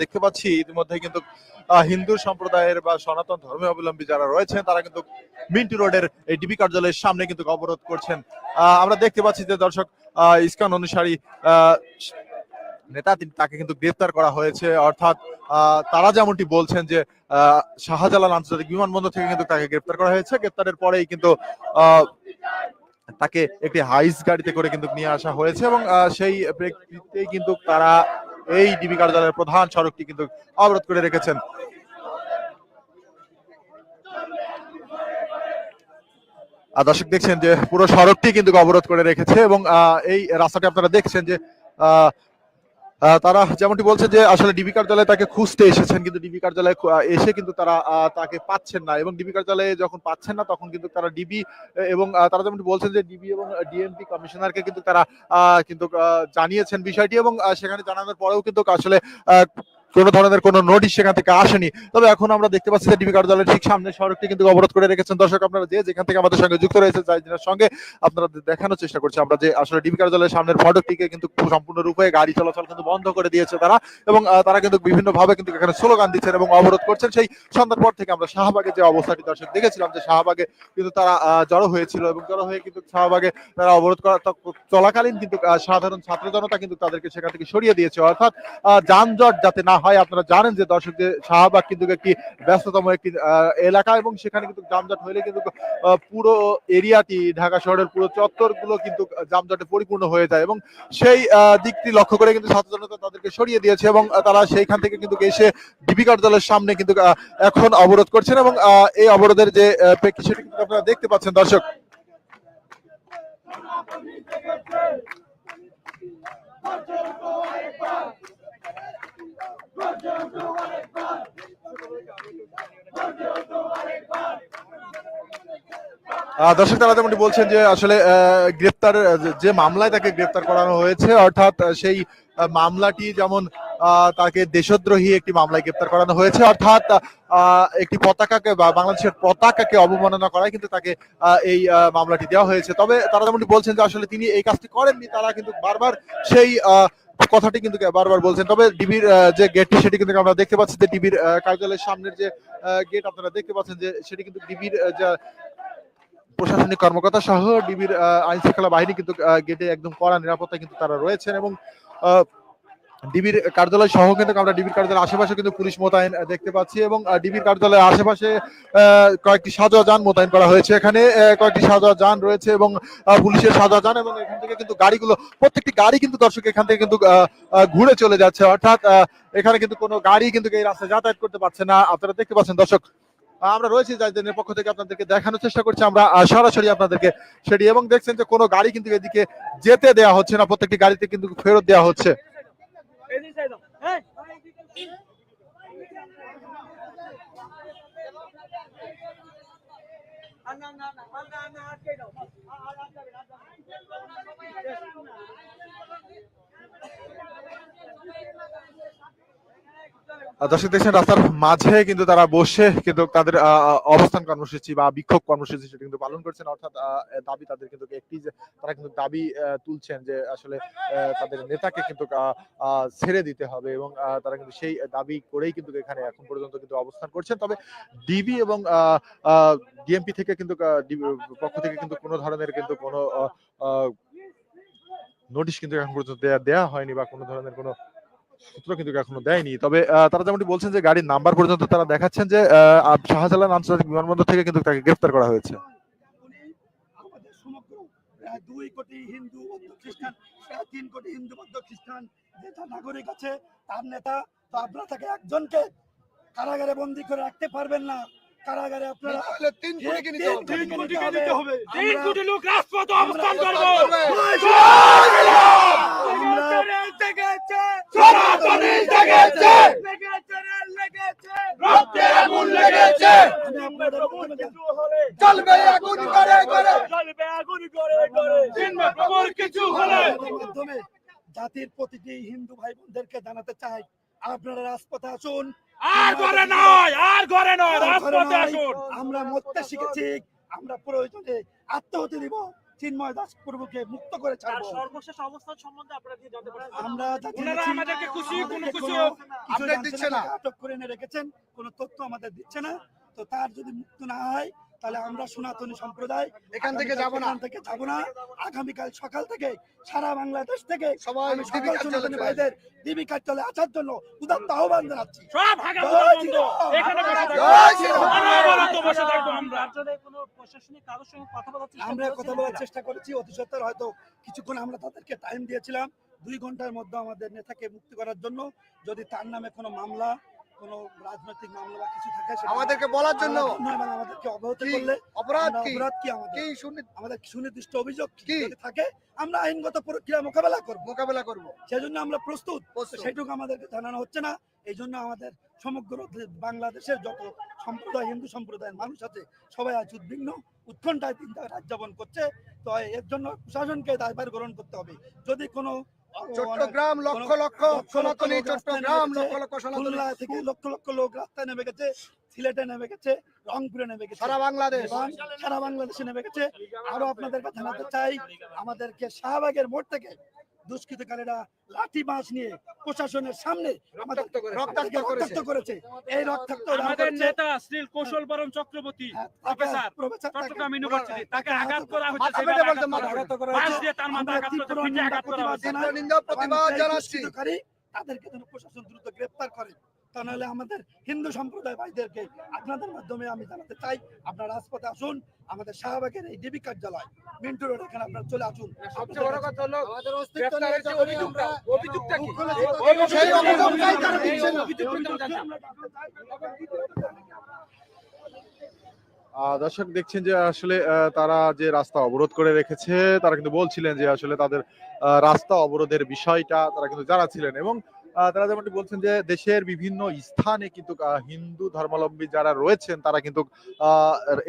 দেখতে পাচ্ছি ইতিমধ্যে কিন্তু হিন্দু সম্প্রদায়ের বা সনাতন ধর্মীয় অবলম্বী যারা রয়েছেন, তারা কিন্তু মিন্টু রোডের এই ডিবি কার্যালয়ের সামনে কিন্তু অবরোধ করছেন। আমরা দেখতে পাচ্ছি যে দর্শক ইসকন অনুসারী নেতা তাকে কিন্তু গ্রেফতার করা হয়েছে। অর্থাৎ তারা যেমনটি বলছেন যে শাহজালাল আন্তর্জাতিক বিমানবন্দর থেকে কিন্তু তাকে গ্রেফতার করা হয়েছে। গ্রেফতারের পরেই কিন্তু তাকে একটি হাইস গাড়িতে করে কিন্তু নিয়ে আসা হয়েছে এবং সেই প্রেক্ষিতেই কিন্তু তারা এই ডিবি কার্যালয়ের প্রধান সড়কটি কিন্তু অবরোধ করে রেখেছেন। দর্শক দেখছেন যে পুরো সড়কটি কিন্তু অবরোধ করে রেখেছে এবং এই রাস্তাটি আপনারা দেখছেন যে তারা যেমনটি বলছে যে আসলে ডিবি কার্যালয়ে তাকে খুঁজতে এসেছেন, কিন্তু ডিবি কার্যালয়ে এসে কিন্তু তারা তাকে পাচ্ছেন না। এবং ডিবি কার্যালয়ে যখন পাচ্ছেন না, তখন কিন্তু তারা ডিবি এবং তারা যেমনটি বলছেন যে ডিবি এবং ডিএমপি কমিশনারকে কিন্তু তারা কিন্তু জানিয়েছেন বিষয়টি এবং সেখানে জানানোর পরেও কিন্তু আসলে কোনো ধরনের কোনো নোটিশ সেখান থেকে আসেনি। তবে এখন আমরা দেখতে পাচ্ছি যে ডিবি কার্যালয়ের ঠিক সামনে সড়কটি কিন্তু অবরোধ করে রেখেছেন। দর্শক, আপনারা যে যেখান থেকে আমাদের সঙ্গে যুক্ত রয়েছে যার সঙ্গে আপনারা দেখানোর চেষ্টা করছি। আমরা যে আসলে ডিবি কার্যালয়ের সামনের ফটকটিকে কিন্তু সম্পূর্ণরূপে গাড়ি চলাচল কিন্তু বন্ধ করে দিয়েছে তারা এবং তারা কিন্তু বিভিন্ন ভাবে কিন্তু এখানে স্লোগান দিচ্ছেন এবং অবরোধ করছেন। সেই সন্ধ্যার পর থেকে আমরা শাহবাগে যে অবস্থাটি, দর্শক, দেখেছিলাম যে শাহবাগে কিন্তু তারা জড়ো হয়েছিল এবং জড়ো হয়ে কিন্তু শাহবাগে তারা অবরোধ করা চলাকালীন কিন্তু সাধারণ ছাত্র জনতা কিন্তু তাদেরকে সেখান থেকে সরিয়ে দিয়েছে। অর্থাৎ যানজট যাতে না হয় আপনারা জানেন যে দর্শক যে শাহবাগ কিন্তু একটি ব্যস্ততম একটি এলাকা এবং সেখানে কিন্তু যানজট হলে কিন্তু পুরো এরিয়াটি ঢাকা শহরের পুরো চত্বরগুলো কিন্তু যানজটে পরিপূর্ণ হয়ে যায় এবং সেই দিকটি লক্ষ্য করে কিন্তু জনতা তাদেরকে সরিয়ে দিয়েছে এবং তারা সেইখান থেকে কিন্তু এসে ডিবি কার্যালয়ের সামনে কিন্তু এখন অবরোধ করছেন এবং এই অবরোধের যে আহ, প্রেক্ষি সেটি কিন্তু আপনারা দেখতে পাচ্ছেন দর্শক। দর্শক তারা যেমনটি বলছেন যে আসলে গ্রেপ্তার, যে- মামলায় তাকে গ্রেপ্তার করানো হয়েছে, অর্থাৎ সেই মামলাটি যেমন তাকে দেশদ্রোহী একটি মামলায় গ্রেপ্তার করানো হয়েছে, অর্থাৎ একটি পতাকাকে বা বাংলাদেশের পতাকাকে অবমাননা করায় কিন্তু তাকে এই মামলাটি দেওয়া হয়েছে। তবে তারা যেমনটি বলছেন যে আসলে তিনি এই কাজটি করেননি, তারা কিন্তু বারবার সেই কথাটি কিন্তু বারবার বলছেন। তবে ডিবির যে গেটটি, সেটি কিন্তু আমরা দেখতে পাচ্ছি যে ডিবির কার্যালয়ের সামনের যে গেট আপনারা দেখতে পাচ্ছেন যে সেটি কিন্তু ডিবির যা প্রশাসনিক কর্মকর্তা সহ ডিবির আইন শৃঙ্খলা বাহিনী কিন্তু গেটে একদম কড়া নিরাপত্তা কিন্তু তারা রয়েছেন এবং ডিবির কার্যালয় সহ কিন্তু আমরা ডিবির কার্যালয়ের আশেপাশে কিন্তু পুলিশ মোতায়েন দেখতে পাচ্ছি এবং ডিবির কার্যালয়ের আশেপাশে কয়েকটি সাজা যান মোতায়েন করা হয়েছে। এখানে কয়েকটি সাজা যান রয়েছে এবং পুলিশের সাজা যান এবং এখান থেকে কিন্তু গাড়িগুলো, প্রত্যেকটি গাড়ি কিন্তু দর্শক এখান থেকে কিন্তু ঘুরে চলে যাচ্ছে। অর্থাৎ এখানে কিন্তু কোনো গাড়ি কিন্তু এই রাস্তায় যাতায়াত করতে পারছে না। আপনারা দেখতে পাচ্ছেন দর্শক আমরা রয়েছি যাদের পক্ষ থেকে আপনাদেরকে দেখানোর চেষ্টা করছি। আমরা সরাসরি আপনাদেরকে সেটি এবং দেখছেন যে কোনো গাড়ি কিন্তু এদিকে যেতে দেওয়া হচ্ছে না, প্রত্যেকটি গাড়িতে কিন্তু ফেরত দেওয়া হচ্ছে। দর্শক দেখছেন, রাস্তার মাঝে কিন্তু তারা বসে কিন্তু তাদের অবস্থান কর্মসূচি বা বিক্ষোভ কর্মসূচি সেটা কিন্তু পালন করছেন। অর্থাৎ দাবি তাদের কিন্তু একটি যে, তারা কিন্তু দাবি তুলছেন যে আসলে তাদের নেতাকে কিন্তু ছেড়ে দিতে হবে এবং তারা কিন্তু সেই দাবি করেই কিন্তু এখানে এখন পর্যন্ত কিন্তু অবস্থান করছেন। তবে ডিবি এবং ডিএমপি থেকে কিন্তু পক্ষ থেকে কিন্তু কোনো ধরনের কিন্তু কোনো নোটিশ কিন্তু এখন পর্যন্ত দেয়া হয়নি বা কোনো ধরনের কোনো সূত্র কিন্তু এখনও দেয়নি। তবে তারা যেমনটি বলছেন যে গাড়ির নাম্বার পর্যন্ত তারা দেখাচ্ছেন যে শাহজালাল আন্তর্জাতিক বিমানবন্দর থেকে কিন্তু তাকে গ্রেফতার করা হয়েছে। দুই কোটি হিন্দু বৌদ্ধ খ্রিস্টান তিন কোটি হিন্দু বৌদ্ধ খ্রিস্টান তার নাগরিক আছে, তার নেতা তো আপনারা তাকে একজনকে কারাগারে বন্দি করে রাখতে পারবেন না। কারাগারে আপনারা তিন তিন কোটিকে নিতে হবে। কোটিকে নিতে হবে। তিন কোটি লোক রাজপথে অবস্থান আমরা- করব। আমরা সনাতনী জেগেছে লেগেছে রে, লেগেছে রক্তে আগুন লেগেছে। আমি আপনাদের প্রভুর মাধ্যমে কিছু হলে। চলবে আগুন করে করে। জ্বলবে আগুন করে করে। চিনবে প্রভুর কিছু হলে। আপনাদের মাধ্যমে জাতির প্রতিটি হিন্দু ভাই বোনদেরকে জানাতে চাই আপনারা রাজপথে আসুন। আর ঘরে নয় আর ঘরে নয় রাজপথে আসুন। আমরা মরতে শিখেছি আমরা প্রয়োজনে আত্মহতি দিব চিন্ময় দাস প্রভুকে মুক্ত করে ছাড়ব। সর্বশেষ অবস্থান সম্বন্ধে আপনারা কি জানতে পারেন আমরা ওনারা আমাদেরকে খুশি, কোনো খুশি কোনো কিছু আপডেট দিচ্ছে না। আটক করে এনে রেখেছেন কোনো তথ্য আমাদের দিচ্ছে না। তো তার যদি মুক্ত না হয় তাহলে আমরা সনাতনী সম্প্রদায় এখান থেকে যাব না। এখান থেকে যাব না। আগামীকাল সকাল থেকে সারা বাংলাদেশ থেকে সবাই সকল সনাতনী ভাইদের দিবি কার্যালয়ে আসার জন্য উদাত্ত আহ্বান জানাচ্ছি। সব হাগা বন্ধ। এখানে বসে থাকব। জয় শ্রীরাম। অনবরত বসে থাকব আমরা। আপনাদের কোনো প্রশাসনিক কারোর সঙ্গে কথা বলার চেষ্টা আমরা কথা বলার চেষ্টা করেছি। অতি সত্তর হয়তো কিছুক্ষণ আমরা তাদেরকে টাইম দিয়েছিলাম। দুই ঘণ্টার মধ্যে আমাদের নেতাকে মুক্তি করার জন্য। যদি তার নামে কোনো মামলা কোনো রাজনৈতিক মামলা বা কিছু থাকে আমাদেরকে বলার জন্য। এবং আমাদেরকে করলে অপরাধ কি? অপরাধ কি আমাদের? কি আমাদের সুনির্দিষ্ট অভিযোগ কি? থাকে আমরা আইনগত প্রক্রিয়া মোকাবেলা করব। মোকাবেলা করব। সেজন্য আমরা প্রস্তুত। সেইটুকু আমাদেরকে জানানো হচ্ছে না। এই জন্য আমাদের সমগ্র বাংলাদেশের যত সম্প্রদায় হিন্দু সম্প্রদায়ের মানুষ আছে সবাই আজ উদ্বিগ্ন উৎকণ্ঠায় চিন্তা রাজ্যাপন করছে। তো এর জন্য প্রশাসনকে দায়ভার গ্রহণ করতে হবে। যদি কোনো চট্টগ্রাম লক্ষ লক্ষ লক্ষ সনাতনী চট্টগ্রাম লক্ষ লক্ষ সনাতনী থেকে লক্ষ লক্ষ লোক রাস্তায় নেমে গেছে সিলেটে নেমে গেছে রংপুরে নেমে গেছে। সারা বাংলাদেশ। সারা বাংলাদেশে নেমে গেছে। আরও আপনাদেরকে জানাতে চাই আমাদেরকে শাহবাগের মোড় থেকে দুষ্কৃতকারীরা লাঠি বাঁশ নিয়ে প্রশাসনের সামনে রক্তাক্ত করেছে এই রক্তাক্ত আমাদের নেতা শ্রী কৌশল বরণ চক্রবর্তী হ্যাঁ, প্রফেসর, চট্টগ্রাম ইউনিভার্সিটি তাকে আঘাত করা হচ্ছে বাঁশ দিয়ে তার আঘাত আঘাত করা তাদেরকে যেন প্রশাসন দ্রুত গ্রেপ্তার করে। তা নাহলে আমাদের হিন্দু সম্প্রদায় ভাইদেরকে আপনাদের মাধ্যমে আমি জানাতে চাই আপনারা রাজপথে আসুন আমাদের শাহবাগের এই ডিবি কার্যালয় মিন্টু রোড এখানে আপনারা চলে আসুন সবচেয়ে বড় কথা হলো আমাদের অস্তিত্ব গ্রেফতারের যে অভিযোগটা অভিযোগটা কি সেই অভিযোগটাই তারা দিচ্ছে না। আহ, দর্শক দেখছেন যে আসলে আহ, তারা যে রাস্তা অবরোধ করে রেখেছে তারা কিন্তু বলছিলেন যে আসলে তাদের রাস্তা অবরোধের বিষয়টা তারা কিন্তু জানাচ্ছিলেন এবং তারা যেমনটি বলছেন যে দেশের বিভিন্ন স্থানে কিন্তু হিন্দু ধর্মাবলম্বী যারা রয়েছেন, তারা কিন্তু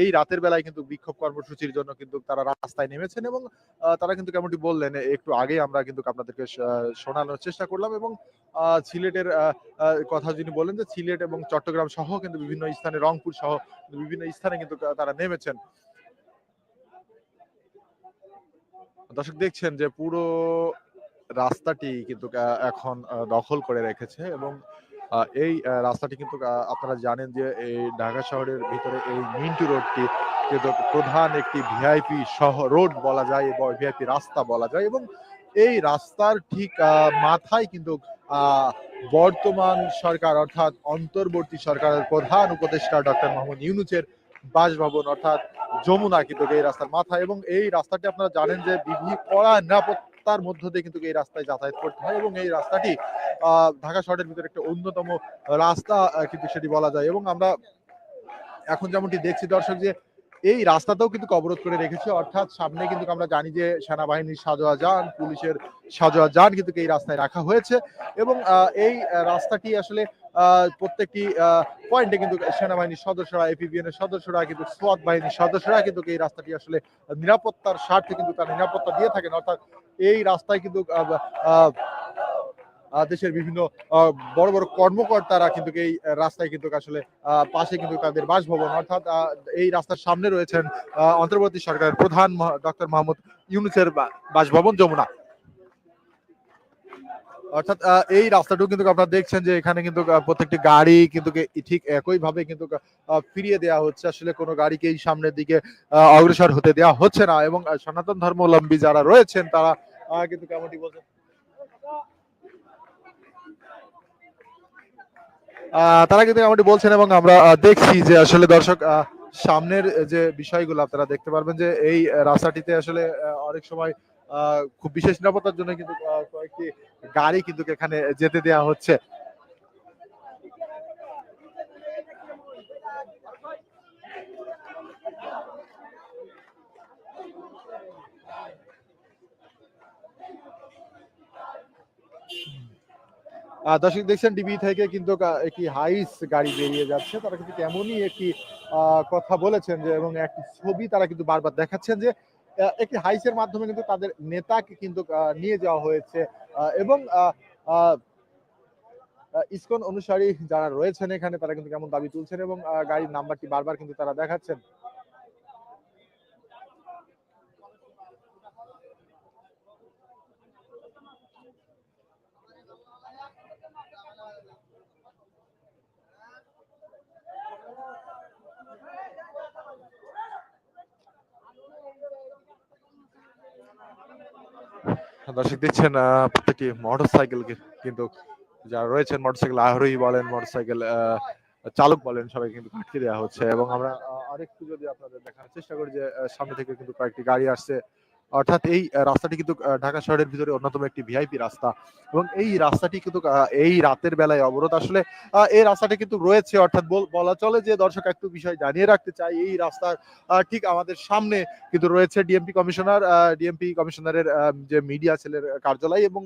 এই রাতের বেলায় কিন্তু বিক্ষোভ কর্মসূচির জন্য কিন্তু তারা রাস্তায় নেমেছেন এবং তারা কিন্তু কেমনটি বললেন, একটু আগে আমরা কিন্তু আপনাদেরকে শোনানোর চেষ্টা করলাম এবং সিলেটের কথা যিনি বললেন যে সিলেট এবং চট্টগ্রাম সহ কিন্তু বিভিন্ন স্থানে, রংপুর সহ বিভিন্ন স্থানে কিন্তু তারা নেমেছেন। দর্শক দেখছেন যে পুরো রাস্তাটি কিন্তু এখন দখল করে রেখেছে এবং এই রাস্তাটি কিন্তু আপনারা জানেন যে এই ঢাকা শহরের ভিতরে এই মিন্টু রোডটি কিন্তু প্রধান একটি ভিআইপি শহ, রোড বলা যায়, এবং ভিআইপি রাস্তা বলা যায় এবং এই রাস্তার ঠিক মাথায় কিন্তু বর্তমান সরকার অর্থাৎ অন্তর্বর্তী সরকারের প্রধান উপদেষ্টা ডক্টর মোহাম্মদ ইউনুসের বাসভবন অর্থাৎ যমুনা কিন্তু এই রাস্তার মাথা এবং এই রাস্তাটি আপনারা জানেন যে বিভিন্ন কড়া নিরাপত্তার মধ্য দিয়ে কিন্তু এই রাস্তায় যাতায়াত করতে হয় এবং এই রাস্তাটি ঢাকা শহরের ভিতরে একটা অন্যতম রাস্তা কিন্তু সেটি বলা যায়। এবং আমরা এখন যেমনটি দেখছি দর্শক যে, এই রাস্তাতেও কিন্তু অবরোধ করে রেখেছে। অর্থাৎ সামনে কিন্তু আমরা জানি যে, সেনাবাহিনীর সাজোয়া যান, পুলিশের সাজোয়া যান কিন্তু এই রাস্তায় রাখা হয়েছে। এবং এই রাস্তাটি আসলে প্রত্যেকটি পয়েন্টে কিন্তু সেনাবাহিনীর সদস্যরা এপিবিএন এর সদস্যরা, কিন্তু সোয়াত বাহিনীর সদস্যরা কিন্তু এই রাস্তাটি আসলে নিরাপত্তার স্বার্থে কিন্তু তার নিরাপত্তা দিয়ে থাকেন। অর্থাৎ এই রাস্তায় কিন্তু দেশের বিভিন্ন বড় বড় কর্মকর্তারা কিন্তু এই রাস্তায় কিন্তু আসলে পাশে কিন্তু তাদের বাসভবন। অর্থাৎ এই রাস্তার সামনে রয়েছেন অন্তর্বর্তী সরকারের প্রধান ডক্টর মোহাম্মদ ইউনুসের বাসভবন যমুনা। অর্থাৎ এই রাস্তাটুকু কিন্তু আপনারা দেখছেন যে এখানে কিন্তু প্রত্যেকটি গাড়ি কিন্তু ঠিক একই ভাবে কিন্তু ফিরিয়ে দেওয়া হচ্ছে। আসলে কোনো গাড়িকে এই সামনের দিকে অগ্রসর হতে দেওয়া হচ্ছে না এবং সনাতন ধর্মাবলম্বী যারা রয়েছেন, তারা কিন্তু কেমনটি বলছেন? তারা কিন্তু বলছেন এবং আমরা দেখছি যে আসলে দর্শক সামনের যে বিষয়গুলো আপনারা দেখতে পারবেন যে এই রাস্তাটিতে আসলে অনেক সময় খুব বিশেষ নিরাপত্তার জন্য কিন্তু কয়েকটি গাড়ি কিন্তু এখানে যেতে দেওয়া হচ্ছে। দর্শক দেখছেন, ডিবি থেকে কিন্তু একটি হাইস গাড়ি বেরিয়ে যাচ্ছে। তারা কিন্তু তেমনই একটি কথা বলেছেন যে, এবং একটি ছবি তারা কিন্তু বারবার দেখাচ্ছেন যে একটি হাইসের মাধ্যমে কিন্তু তাদের নেতাকে কিন্তু নিয়ে যাওয়া হয়েছে। এবং ইসকন অনুসারী যারা রয়েছেন এখানে, তারা কিন্তু কেমন দাবি তুলছেন এবং গাড়ির নাম্বারটি বারবার কিন্তু তারা দেখাচ্ছেন। দর্শক দিচ্ছেন প্রত্যেকটি মোটর সাইকেল কিন্তু যারা রয়েছেন মোটর সাইকেল আরোহী বলেন মোটরসাইকেল চালক বলেন সবাই কিন্তু আটকে দেওয়া হচ্ছে। এবং আমরা আরেকটু যদি আপনাদের দেখার চেষ্টা করি যে সামনে থেকে কিন্তু কয়েকটি গাড়ি আসছে। অর্থাৎ এই রাস্তাটি কিন্তু ঢাকা শহরের ভিতরে অন্যতম একটি ভিআইপি রাস্তা। এবং এই রাস্তাটি কিন্তু এই রাতের বেলায় অবরোধ। আসলে এই রাস্তাটি কিন্তু রয়েছে, অর্থাৎ বলা চলে যে দর্শক একটু বিষয় জানিয়ে রাখতে চাই, এই রাস্তার ঠিক আমাদের সামনে কিন্তু রয়েছে ডিএমপি কমিশনার ডিএমপি কমিশনারের যে মিডিয়া সেলের কার্যালয় এবং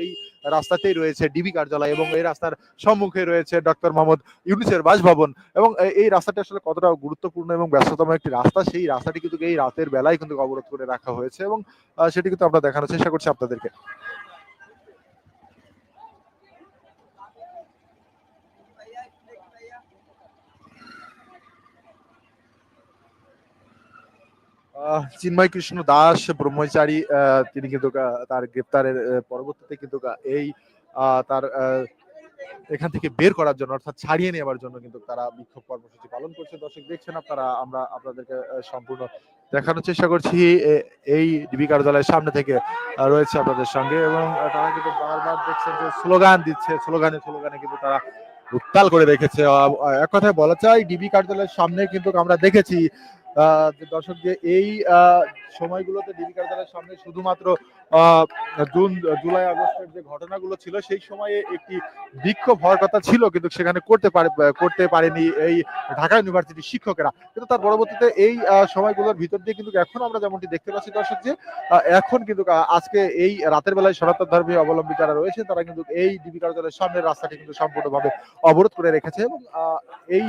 এই রাস্তাতেই রয়েছে ডিবি কার্যালয় এবং এই রাস্তার সম্মুখে রয়েছে ডক্টর মোহাম্মদ ইউনুসের বাসভবন। এবং এই রাস্তাটি আসলে কতটা গুরুত্বপূর্ণ এবং ব্যস্ততম একটি রাস্তা, সেই রাস্তাটি কিন্তু এই রাতের বেলায় কিন্তু অবরোধ করে রাখা হয়েছে এবং সেটি কিন্তু আমরা দেখানোর চেষ্টা করছি আপনাদেরকে। চিন্ময় কৃষ্ণ দাস, ব্রহ্মচারী তিনি কিন্তু তার গ্রেপ্তারের পরবর্তীতে কিন্তু এই তার এখান থেকে বের করার জন্য, অর্থাৎ ছাড়িয়ে নেওয়ার জন্য কিন্তু তারা বিক্ষোভ কর্মসূচি পালন করছে। দর্শক, দেখছেন আপনারা, আমরা আপনাদেরকে সম্পূর্ণ দেখানোর চেষ্টা করছি। এই ডিবি কার্যালয়ের সামনে থেকে রয়েছে আপনাদের সঙ্গে এবং তারা কিন্তু বারবার দেখছেন যে স্লোগান দিচ্ছে, স্লোগানে স্লোগানে কিন্তু তারা উত্তাল করে রেখেছে। এক কথায় বলা চাই ডিবি কার্যালয়ের সামনে কিন্তু আমরা দেখেছি দর্শক, যে এই সময়গুলোতে ডিবি কার্যালয়ের সামনে শুধুমাত্র জুন, জুলাই, আগস্টের যে ঘটনাগুলো ছিল, সেই সময়ে একটি বিক্ষোভ হওয়ার কথা ছিল, কিন্তু সেখানে করতে পারে, করতে পারেনি এই ঢাকা ইউনিভার্সিটির শিক্ষকেরা। কিন্তু তার পরবর্তীতে এই সময়গুলোর ভিতর দিয়ে কিন্তু এখন আমরা যেমনটি দেখতে পাচ্ছি, দর্শক, যে এখন কিন্তু আজকে এই রাতের বেলায় সনাতন ধর্মী অবলম্বী যারা রয়েছে তারা কিন্তু এই ডিবি কার্যালয়ের সামনের রাস্তাটি কিন্তু সম্পূর্ণভাবে অবরোধ করে রেখেছে এবং এই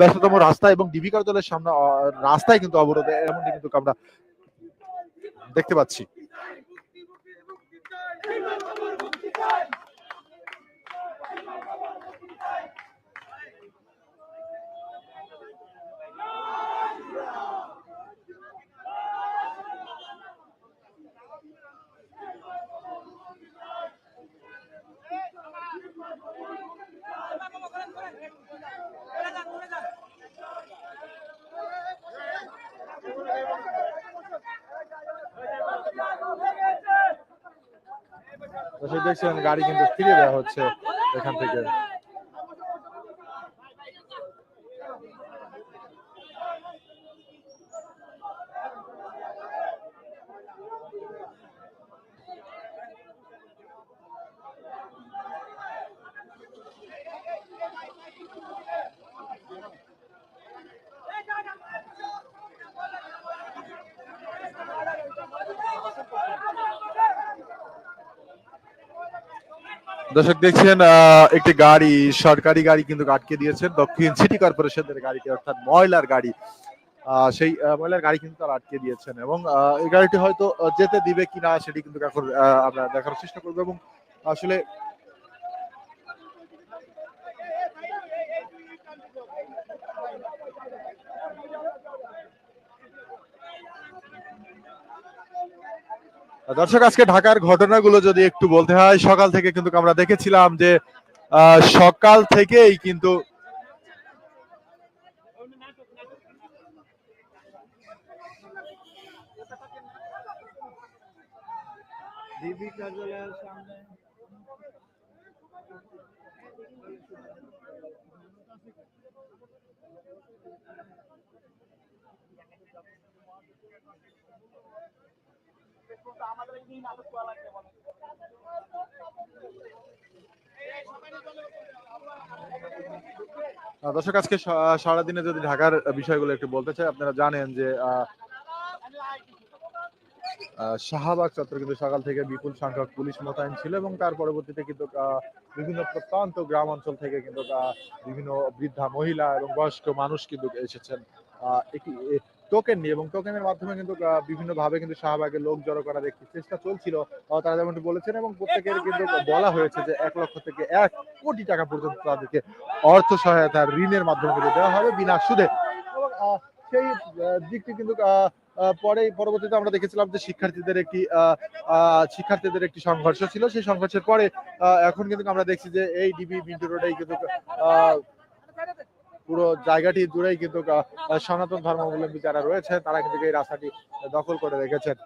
ব্যস্ততম রাস্তা এবং ডিবি কার্যালয়ের সামনে রাস্তায় কিন্তু অবরোধ, এমনটি কিন্তু আমরা দেখতে পাচ্ছি। দেখছেন গাড়ি কিন্তু ফিরে দেওয়া হচ্ছে এখান থেকে। দর্শক দেখছেন একটি গাড়ি, সরকারি গাড়ি কিন্তু আটকে দিয়েছেন। দক্ষিণ সিটি কর্পোরেশনের গাড়িটি, অর্থাৎ ময়লার গাড়ি সেই ময়লার গাড়ি কিন্তু তারা আটকে দিয়েছেন এবং এই গাড়িটি হয়তো যেতে দিবে কিনা সেটি কিন্তু এখন আমরা দেখার চেষ্টা করব এবং আসলে দর্শক, আজকে ঢাকার ঘটনাগুলো যদি একটু বলতে হয়, সকাল থেকে কিন্তু আমরা দেখেছিলাম যে সকাল থেকেই কিন্তু ডিবি কার্যালয়ের সামনে দর্শক, আজকে সারাদিনে যদি ঢাকার বিষয়গুলো একটু বলতে চাই, আপনারা জানেন যে শাহবাগ চত্বর কিন্তু সকাল থেকে বিপুল সংখ্যক পুলিশ মোতায়েন ছিল এবং তার পরবর্তীতে কিন্তু বিভিন্ন প্রত্যন্ত গ্রাম অঞ্চল থেকে কিন্তু বিভিন্ন বৃদ্ধা মহিলা এবং বয়স্ক মানুষ কিন্তু এসেছেন। টোকেন নিয়ে এবং টোকেনের মাধ্যমে কিন্তু বিভিন্ন ভাবে কিন্তু শাহবাগে লোক জড়ো করার একটি চেষ্টা চলছিল। তারা যেমনটি বলেছেন এবং প্রত্যেকের কিন্তু বলা হয়েছে যে এক লক্ষ থেকে এক কোটি টাকা পর্যন্ত তাদেরকে অর্থ সহায়তা ঋণের মাধ্যমে কিন্তু দেওয়া হবে বিনা সুদে। এবং সেই দিকটি কিন্তু পরে পরবর্তীতে আমরা দেখেছিলাম যে শিক্ষার্থীদের একটি শিক্ষার্থীদের একটি সংঘর্ষ ছিল। সেই সংঘর্ষের পরে এখন কিন্তু আমরা দেখছি যে এই ডিবি মিন্টু রোডেই কিন্তু আহ, পুরো জায়গাটি জুড়েই কিন্তু সনাতন ধর্মাবলম্বী যারা রয়েছে তারা কিন্তু এই রাস্তাটি দখল করে রেখেছেন।